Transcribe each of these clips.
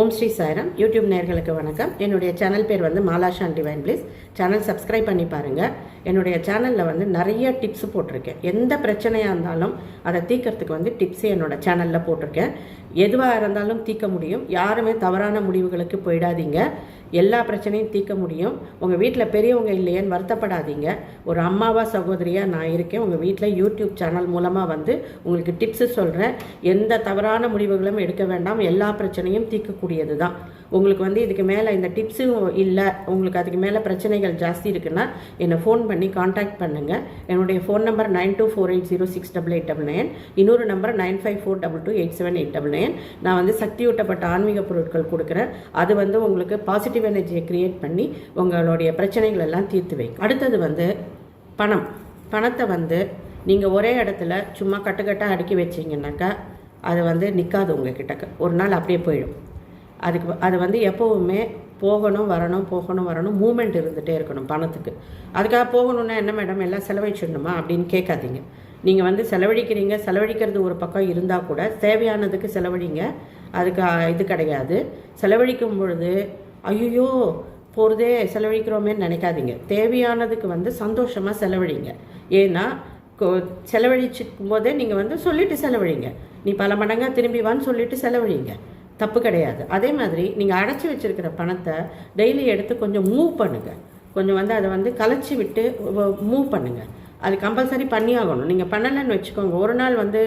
ஓம் Sri Sairam. YouTube நேர்களுக்கு வணக்கம். என்னுடைய சேனல் பேர் வந்து மாலாஷான் டிவைன் பிளீஸ். சேனல் சப்ஸ்கிரைப் பண்ணி பாருங்கள் என்னுடைய சேனலில் வந்து நிறைய டிப்ஸ் போட்டிருக்கேன். எந்த பிரச்சனையாக இருந்தாலும் அதை தீக்கிறதுக்கு வந்து டிப்ஸே என்னோட சேனலில் போட்டிருக்கேன். எதுவாக இருந்தாலும் தீர்க்க முடியும். யாருமே தவறான முடிவுகளுக்கு போயிடாதீங்க. எல்லா பிரச்சனையும் தீர்க்க முடியும். உங்கள் வீட்டில் பெரியவங்க இல்லையேன்னு வருத்தப்படாதீங்க. ஒரு அம்மாவா சகோதரியாக நான் இருக்கேன். உங்கள் வீட்டில் யூடியூப் சேனல் மூலமாக வந்து உங்களுக்கு டிப்ஸு சொல்கிறேன் எந்த தவறான முடிவுகளும் எடுக்க வேண்டாம். எல்லா பிரச்சனையும் தீர்க்கக்கூடியது தான். உங்களுக்கு வந்து இதுக்கு மேலே இந்த டிப்ஸும் இல்லை உங்களுக்கு அதுக்கு மேலே பிரச்சனைகள் ஜாஸ்தி இருக்குன்னா என்னை ஃபோன் பண்ணி காண்டாக்ட் பண்ணுங்கள் என்னுடைய phone number nine two four eight zero six double eight double nine. இன்னொரு number nine five four double two eight seven eight double nine. நான் வந்து சக்தியூட்டப்பட்ட ஆன்மீக பொருட்கள் கொடுக்குறேன். அது வந்து உங்களுக்கு பாசிட்டிவ் எனர்ஜியை கிரியேட் பண்ணி உங்களுடைய பிரச்சனைகள் எல்லாம் தீர்த்து வைக்கும். அடுத்தது வந்து பணம். பணத்தை வந்து நீங்கள் ஒரே இடத்துல சும்மா கட்டுக்கட்டாக அடுக்கி வச்சிங்கனாக்கா அது வந்து நிற்காது உங்கள் கிட்டக்க ஒரு நாள் அப்படியே போயிடும். அதுக்கு அது வந்து எப்போவுமே போகணும் வரணும் போகணும் வரணும் மூமெண்ட் இருந்துகிட்டே இருக்கணும் பணத்துக்கு. அதுக்காக போகணுன்னா என்ன மேடம் எல்லாம் செலவழிச்சிடணுமா அப்படின்னு கேட்காதீங்க. நீங்கள் வந்து செலவழிக்கிறீங்க. செலவழிக்கிறது ஒரு பக்கம் இருந்தால் கூட தேவையானதுக்கு செலவழிங்க. அதுக்கு இது கிடையாது. செலவழிக்கும் பொழுது ஐயோ போகிறதே செலவழிக்கிறோமேன்னு நினைக்காதீங்க. தேவையானதுக்கு வந்து சந்தோஷமாக செலவழிங்க. ஏன்னா கொ- செலவழிச்சிக்கும் போதே நீங்கள் வந்து சொல்லிட்டு செலவழிங்க. நீ பல மடங்காக திரும்பி வான்னு சொல்லிட்டு செலவழிங்க. தப்பு கிடையாது. அதே மாதிரி நீங்கள் அடைச்சி வச்சிருக்கிற பணத்தை டெய்லி எடுத்து கொஞ்சம் மூவ் பண்ணுங்கள் கொஞ்சம் வந்து அதை வந்து கலைச்சி விட்டு மூவ் பண்ணுங்கள் அது கம்பல்சரி பண்ணி ஆகணும் நீங்கள் பண்ணலைன்னு வச்சுக்கோங்க. ஒரு நாள் வந்து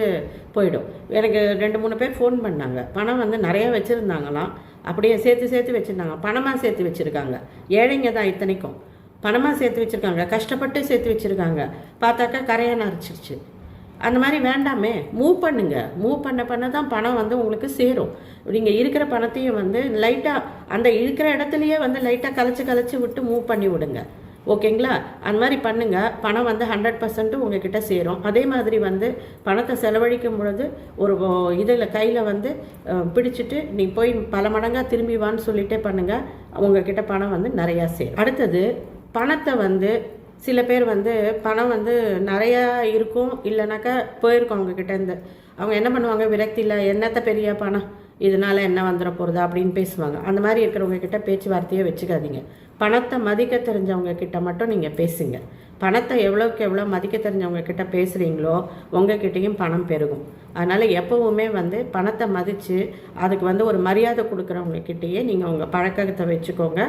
போயிடும். எனக்கு ரெண்டு மூணு பேர் ஃபோன் பண்ணாங்க. பணம் வந்து நிறைய வச்சுருந்தாங்களாம். அப்படியே சேர்த்து சேர்த்து வச்சுருந்தாங்க. பணமாக சேர்த்து வச்சுருக்காங்க. ஏழைங்க தான் இத்தனைக்கும். பணமாக சேர்த்து வச்சுருக்காங்க. கஷ்டப்பட்டு சேர்த்து வச்சுருக்காங்க. பார்த்தாக்கா கரையான அரைச்சிருச்சு அந்த மாதிரி வேண்டாமே. மூவ் பண்ணுங்க. மூவ் பண்ண பண்ண தான் பணம் வந்து உங்களுக்கு சேரும். நீங்கள் இருக்கிற பணத்தையும் வந்து லைட்டாக அந்த இருக்கிற இடத்துலையே வந்து லைட்டாக கலைச்சி கலைச்சி விட்டு மூவ் பண்ணி விடுங்க. ஓகேங்களா? அந்த மாதிரி பண்ணுங்க. பணம் வந்து ஹண்ட்ரட் பர்சன்ட் உங்ககிட்ட சேரும். அதே மாதிரி வந்து பணத்தை செலவழிக்கும் பொழுது ஒரு இதில் கையில் வந்து பிடிச்சிட்டு நீ போய் பல மடங்காக திரும்பி வான்னு சொல்லிட்டே பண்ணுங்க. உங்ககிட்ட பணம் வந்து நிறையா சேரும். அடுத்தது பணத்தை வந்து சில பேர் வந்து பணம் வந்து நிறையா இருக்கும். இல்லைனாக்கா போயிருக்கோம் அவங்கக்கிட்ட இருந்து. அவங்க என்ன பண்ணுவாங்க? விரக்தியில் என்னத்த பெரிய பணம்? இதனால என்ன வந்துட போகிறது அப்படின்னு பேசுவாங்க. அந்த மாதிரி இருக்கிறவங்க கிட்ட பேச்சுவார்த்தையே வச்சுக்காதீங்க. பணத்தை மதிக்க தெரிஞ்சவங்க கிட்ட மட்டும் நீங்கள் பேசுங்க. பணத்தை எவ்வளோக்கு எவ்வளோ மதிக்க தெரிஞ்சவங்க கிட்ட பேசுகிறீங்களோ உங்ககிட்டையும் பணம் பெருகும். அதனால் எப்போவுமே வந்து பணத்தை மதித்து அதுக்கு வந்து ஒரு மரியாதை கொடுக்குறவங்க கிட்டேயே நீங்கள் உங்கள் பழக்கத்தை வச்சுக்கோங்க.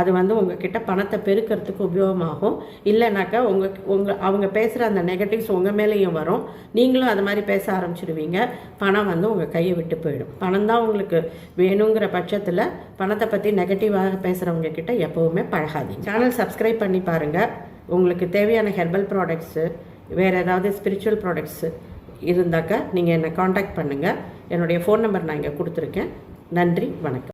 அது வந்து உங்ககிட்ட பணத்தை பெருக்கிறதுக்கு உபயோகமாகும். இல்லைனாக்கா உங்கள் உங்கள் அவங்க பேசுகிற அந்த நெகட்டிவ்ஸ் உங்கள் மேலேயும் வரும். நீங்களும் அது மாதிரி பேச ஆரம்பிச்சிடுவீங்க பணம் வந்து உங்கள் கையை விட்டு போயிடும். பணம் தான் உங்களுக்கு வேணுங்கிற பட்சத்தில் பணத்தை பற்றி நெகட்டிவாக பேசுகிறவங்க கிட்ட எப்போவுமே பழகாதீங்க. சேனல் சப்ஸ்கிரைப் பண்ணி பாருங்கள் உங்களுக்கு தேவையான ஹெர்பல் ப்ராடக்ட்ஸு வேறு ஏதாவது ஸ்பிரிச்சுவல் ப்ராடக்ட்ஸு இருந்தாக்கா நீங்கள் என்னை காண்டாக்ட் பண்ணுங்கள் என்னுடைய ஃபோன் நம்பர் நான் இங்கே கொடுத்துருக்கேன். நன்றி வணக்கம்.